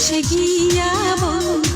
বিদেশে গিয়া বন্ধু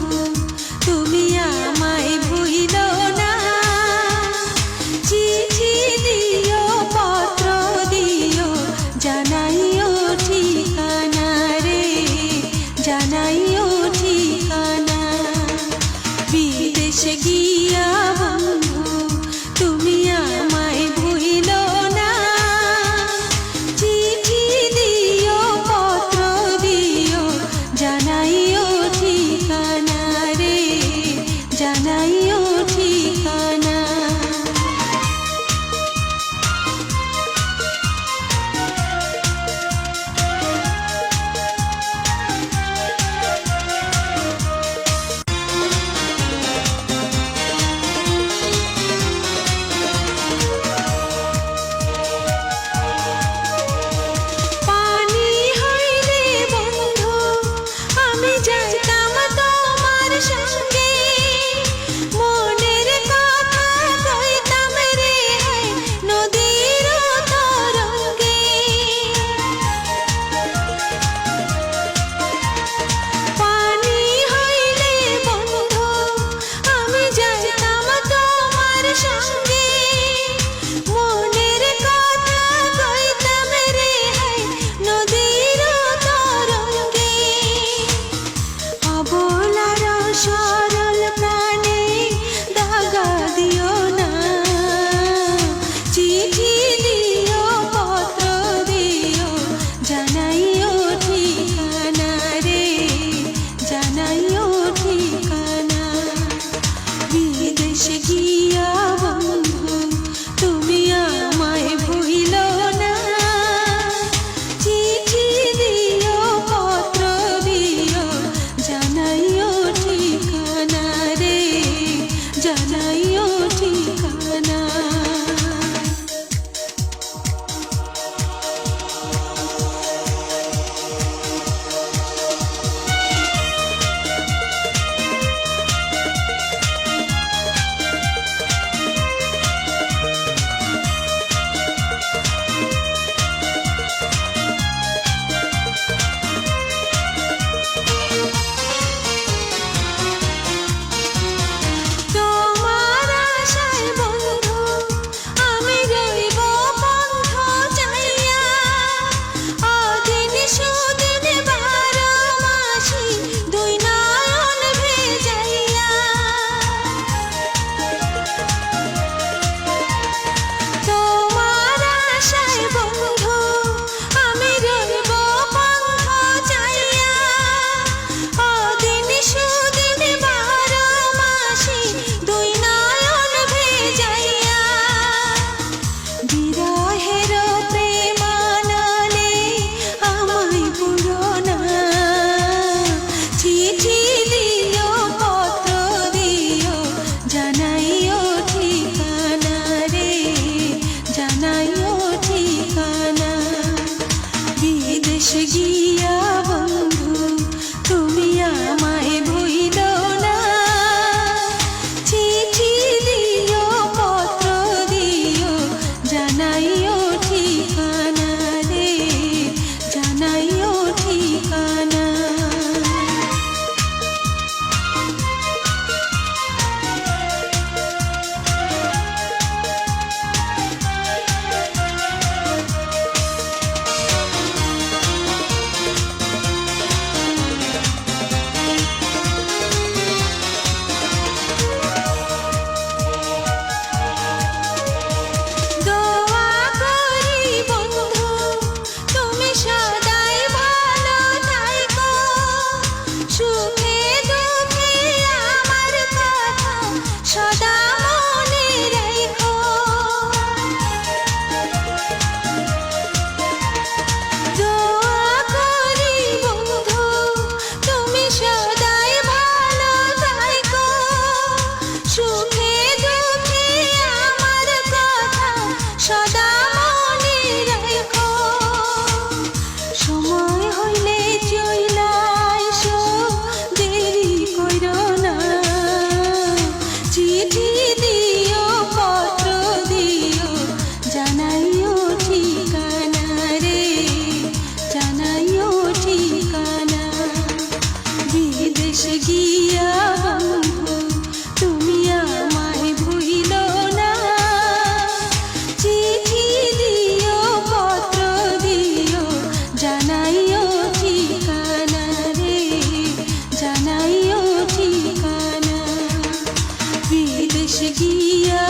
দেশে গিয়া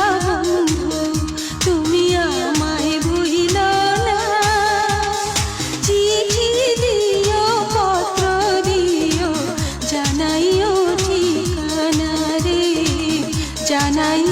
তুমি আমায় বহিল না। চিঠি দিও পত্র দিও জানাইও ঠিকানা রে জানাই